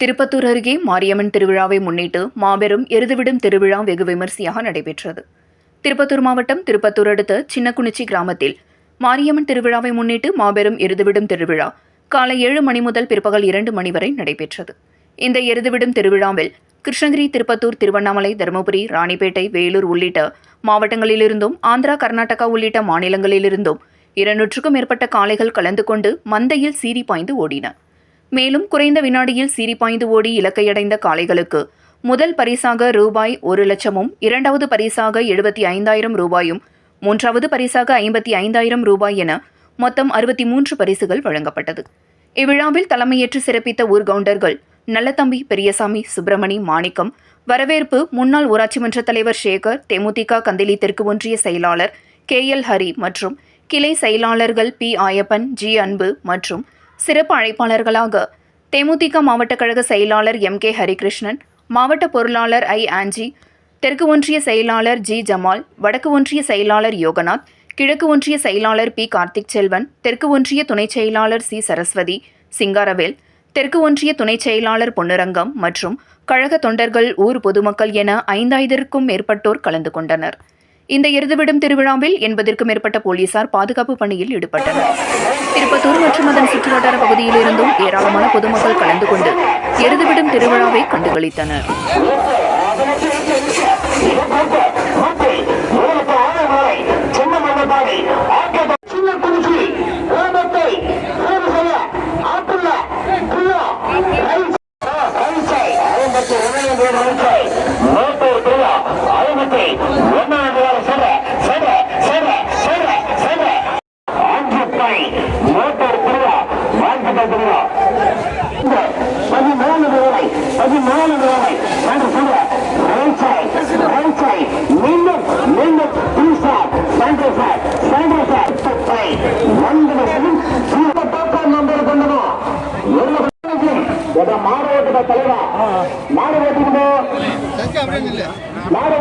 திருப்பத்தூர் அருகே மாரியம்மன் திருவிழாவை முன்னிட்டு மாபெரும் எருதுவிடும் திருவிழா வெகு விமரிசையாக நடைபெற்றது. திருப்பத்தூர் மாவட்டம் திருப்பத்தூர் அடுத்த சின்னக்குனிச்சி கிராமத்தில் மாரியம்மன் திருவிழாவை முன்னிட்டு மாபெரும் எருதுவிடும் திருவிழா காலை ஏழு மணி முதல் பிற்பகல் இரண்டு மணி வரை நடைபெற்றது. இந்த எருதுவிடும் திருவிழாவில் கிருஷ்ணகிரி திருப்பத்தூர் திருவண்ணாமலை தருமபுரி ராணிப்பேட்டை வேலூர் உள்ளிட்ட மாவட்டங்களிலிருந்தும் ஆந்திரா கர்நாடகா உள்ளிட்ட மாநிலங்களிலிருந்தும் இருநூற்றுக்கும் மேற்பட்ட காளைகள் கலந்து கொண்டு மந்தையில் சீறி பாய்ந்து ஓடின. மேலும் குறைந்த வினாடியில் சீரிப்பாய்ந்து ஓடி இலக்கையடைந்த காளைகளுக்கு. முதல் பரிசாக ரூபாய் ஒரு லட்சமும் இரண்டாவது பரிசாக எழுபத்தி ஐந்தாயிரம் ரூபாயும் மூன்றாவது பரிசாக ஐம்பத்தி ஐந்தாயிரம் ரூபாய் என மொத்தம் அறுபத்தி மூன்று பரிசுகள் வழங்கப்பட்டது. இவ்விழாவில் தலைமையேற்று சிறப்பித்த ஊர் கவுண்டர்கள் நல்லதம்பி பெரியசாமி சுப்பிரமணி மாணிக்கம் வரவேற்பு முன்னாள் ஊராட்சி மன்ற தலைவர் சேகர் தேமுதிக கந்திலி தெற்கு ஒன்றிய செயலாளர் கே எல் ஹரி மற்றும் கிளை செயலாளர்கள் பி ஆயப்பன் ஜி அன்பு மற்றும் சிறப்பு அழைப்பாளர்களாக தேமுதிக மாவட்ட கழக செயலாளர் எம் கே ஹரிகிருஷ்ணன் மாவட்ட பொருளாளர் ஐ ஆஞ்சி தெற்கு ஒன்றிய செயலாளர் ஜி ஜமால் வடக்கு ஒன்றிய செயலாளர் யோகநாத் கிழக்கு ஒன்றிய செயலாளர் பி கார்த்திக் செல்வன் தெற்கு ஒன்றிய துணைச் செயலாளர் சி சரஸ்வதி சிங்காரவேல் தெற்கு ஒன்றிய துணைச் செயலாளர் பொன்னுரங்கம் மற்றும் கழக தொண்டர்கள் ஊர் பொதுமக்கள் என ஐந்தாயிரத்திற்கும் மேற்பட்டோர் கலந்து கொண்டனர். இந்த எருதுவிடும் திருவிழாவில் எண்பதற்கும் மேற்பட்ட போலீசார் பாதுகாப்பு பணியில் ஈடுபட்டனர். திருப்பத்தூர் மற்றும் அதன் சுற்றுவட்டார பகுதியிலிருந்தும் ஏராளமான பொதுமக்கள் கலந்து கொண்டு எருதுவிடும் திருவிழாவை கண்டுகளித்தனர். பிரியா பதிமூணு ரூபாய் பதிமூணு ரூபாய் நான் சொல்ற ரைஸை ரைஸை மீண்டும் மீண்டும் சண்டை சார் சண்டை சார் நண்பர்களும் சீர பாப்பா நம்பர் கொண்டனோ மாடு ஓட்டுற தலைவா. மாடு ஓட்டிக்கிட்டோ மாடு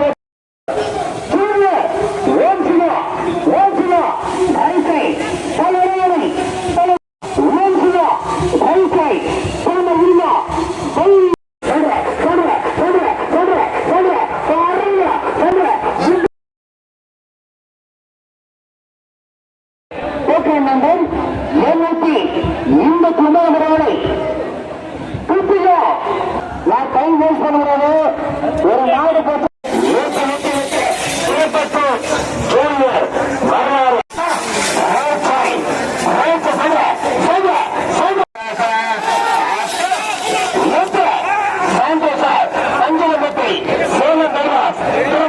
போட்டி நம்பர் எழுநூத்தி எண்பத்தி ஒன்பது முறைகளை திருப்பிங்க நான் டைம் வேஸ்ட் பண்ணுகிறது ஒரு நாடு பத்து வரலாறு சேலம்